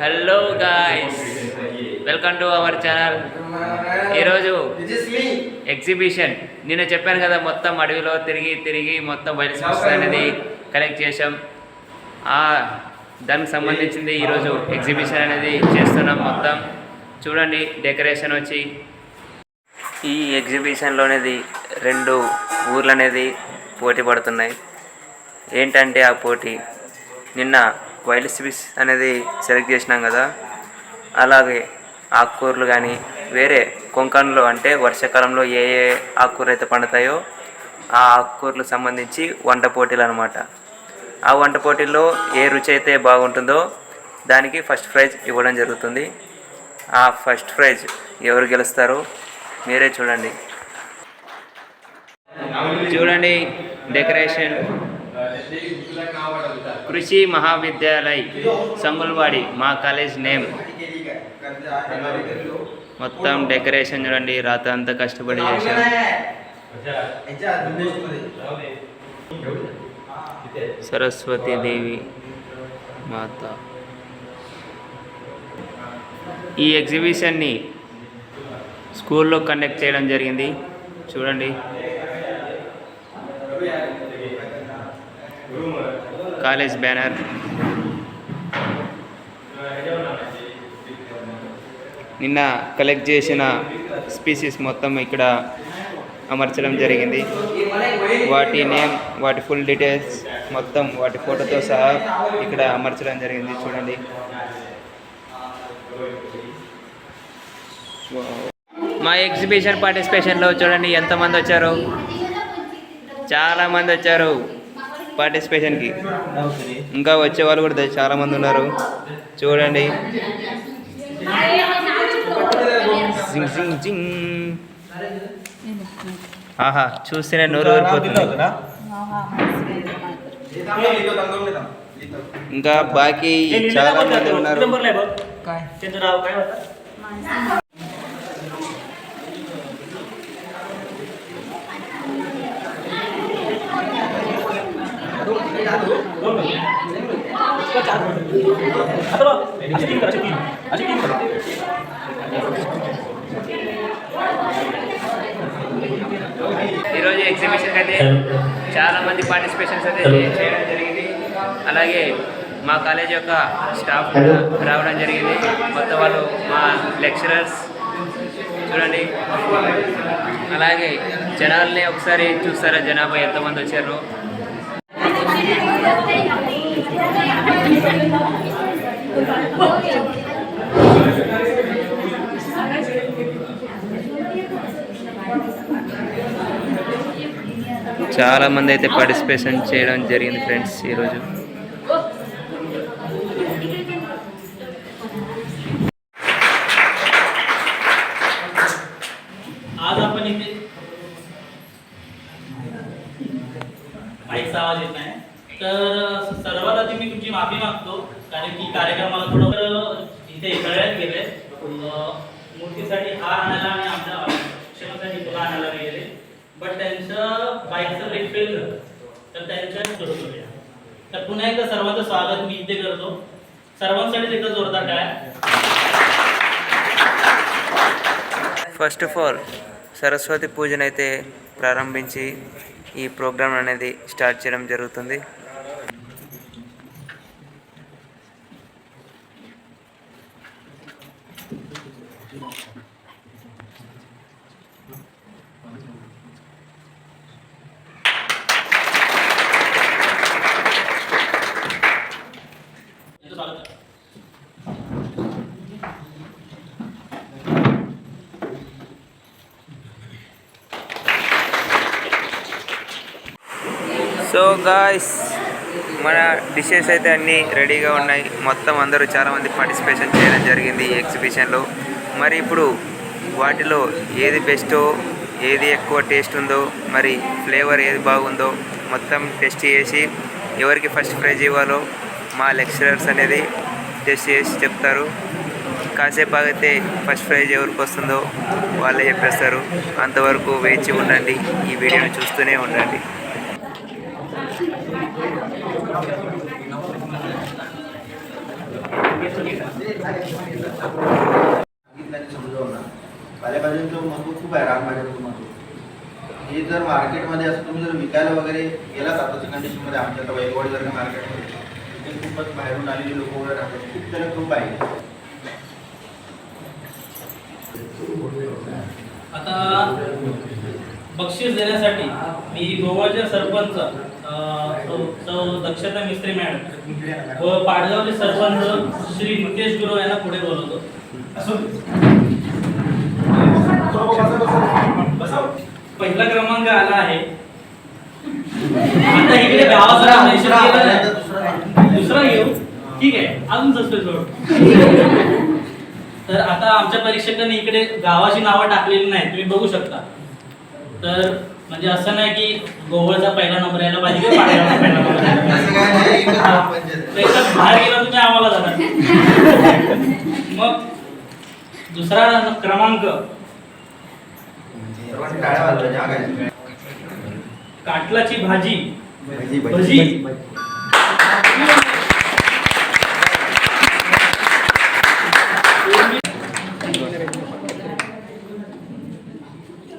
Hello guys welcome to our channel ఈరోజు exhibition నేను చెప్పాను కదా మొత్తం అడవిలో తిరిగి తిరిగి మొత్తం వైరస్ అనేది కలెక్ట్ చేసాం ఆ దానికి సంబంధించింది ఈరోజు ఎగ్జిబిషన్ అనేది చేస్తున్నాం మొత్తం. చూడండి డెకరేషన్ వచ్చి. ఈ ఎగ్జిబిషన్లోనేది రెండు ఊర్లు అనేది పోటీ పడుతున్నాయి. ఏంటంటే ఆ పోటీ? నిన్న వైల్డ్ స్పీస్ అనేది సెలెక్ట్ చేసినాం కదా అలాగే ఆకుకూరలు కానీ వేరే కొంకణలో అంటే వర్షాకాలంలో ఏ ఏ ఆకుకూరలు అయితే పండుతాయో ఆ ఆకుకూరలకు సంబంధించి వంట పోటీలు అనమాట ఆ వంట పోటీల్లో ఏ రుచి అయితే బాగుంటుందో దానికి ఫస్ట్ ప్రైజ్ ఇవ్వడం జరుగుతుంది. ఆ ఫస్ట్ ప్రైజ్ ఎవరు గెలుస్తారో మీరే చూడండి. చూడండి డెకరేషన్. కృషి మహావిద్యాలయ సంగుల్వాడి మా కాలేజ్ నేమ్. మొత్తం డెకరేషన్ చూడండి రాత అంతా కష్టపడి చేశాం సరస్వతి దేవి మాత. ఈ ఎగ్జిబిషన్ని స్కూల్లో కండక్ట్ చేయడం జరిగింది. చూడండి. College banner. నిన్న కలెక్ట్ చేసిన స్పీసీస్ మొత్తం ఇక్కడ అమర్చడం జరిగింది. వాటి నేమ్ వాటి ఫుల్ డీటెయిల్స్ మొత్తం వాటి ఫోటోతో సహా ఇక్కడ అమర్చడం జరిగింది. చూడండి. మా ఎగ్జిబిషన్ పార్టిసిపేషన్లో చూడండి ఎంతమంది వచ్చారు? చాలామంది వచ్చారు. పార్టిసిపేషన్కి. ఇంకా వచ్చే వాళ్ళు కూడా చాలా మంది ఉన్నారు. చూడండి. ఆహా చూస్తేనే నోరు ఊరిపోతుంది. ఇంకా బాకీ చాలా మంది ఉన్నారు. ఈరోజు ఎగ్జిబిషన్ అయితే చాలా మంది పార్టిసిపేషన్స్ అయితే చేయడం జరిగింది. అలాగే మా కాలేజ్ యొక్క స్టాఫ్ కూడా రావడం జరిగింది. మొత్తం వాళ్ళు మా లెక్చరర్స్ చూడండి. అలాగే జనాల్ని ఒకసారి చూస్తారా జనాభా ఎంతమంది వచ్చారు? చాలా మంది అయితే పార్టిసిపేషన్ చేయడం జరిగింది ఫ్రెండ్స్ ఈరోజు. मूर्तीसाठी हार आणायला आणि आमच्या शिक्षणासाठी फुलं आणायला गेले बट त्यांचं बाईकचं ब्रेक फेल झालं तर त्यांच्या सुरू करूया तर पुन्हा एकदा सर्वांचं स्वागत मी इथे करतो सर्वांसाठी एकदा जोरदार टाळ्या ఫస్ట్ ఆఫ్ ఆల్ సరస్వతి పూజనైతే ప్రారంభించి ఈ ప్రోగ్రామ్ అనేది స్టార్ట్ చేయడం జరుగుతుంది సో గాయస్ మన డిషెస్ అయితే అన్నీ రెడీగా ఉన్నాయి. మొత్తం అందరూ చాలామంది పార్టిసిపేషన్ చేయడం జరిగింది ఈ ఎగ్జిబిషన్లో మరి ఇప్పుడు వాటిలో ఏది బెస్టో ఏది ఎక్కువ టేస్ట్ ఉందో మరి ఫ్లేవర్ ఏది బాగుందో మొత్తం టెస్ట్ చేసి ఎవరికి ఫస్ట్ ప్రైజ్ ఇవ్వాలో మా లెక్చరర్స్ అనేది టెస్ట్ చేసి చెప్తారు. కాసేపు అయితే ఫస్ట్ ప్రైజ్ ఎవరికి వస్తుందో వాళ్ళే చెప్పేస్తారు. అంతవరకు వేచి ఉండండి. ఈ వీడియోని చూస్తూనే ఉండండి. पालेभाज्यांचं महत्त्व खूप आहे रानभाज्यांचं महत्त्व हे जर मार्केटमध्ये असं तुम्ही जर विकायला वगैरे गेलात आताच्या कंडिशनमध्ये आमच्या आता वैभववाडी जर मार्केटमध्ये तिथे खूपच बाहेरून आलेले लोक वगैरे राहतात. खूप त्याला खूप आहे. आता बक्षीस देण्यासाठी मी गोवाचे सरपंच दक्षता मिस्त्री मॅडम व पाडगावचे सरपंच श्री नितेश गुरव यांना पुढे बोलवतो. पहिला क्रमांक आला आहे. आता इकडे गावाचं. दुसरा घेऊ ठीक आहे. अजून सस्पेन्स तर आता आमच्या परीक्षकांनी इकडे गावाची नावं टाकलेली नाही तुम्ही बघू शकता. तर म्हणजे असं नाही की गोवळचा पहिला नंबर यायला पाहिजे किंवा पाडगावचा पहिला नंबर यायला पाहिजे. असं काय नाही एकच ग्रामपंचायत आहे. त्याच्यात बाहेर गेला तुम्ही आम्हाला जाणार. मग दुसरा क्रमांक. सर्वांनी टाळ्या वाजवायच्या हा काय? काटलाची भाजी. भजी भजी.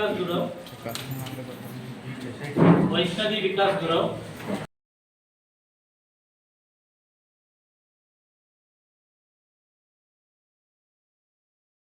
વિકાસ ગુરવ વૈષ્ણવી વિકાસ ગુરવ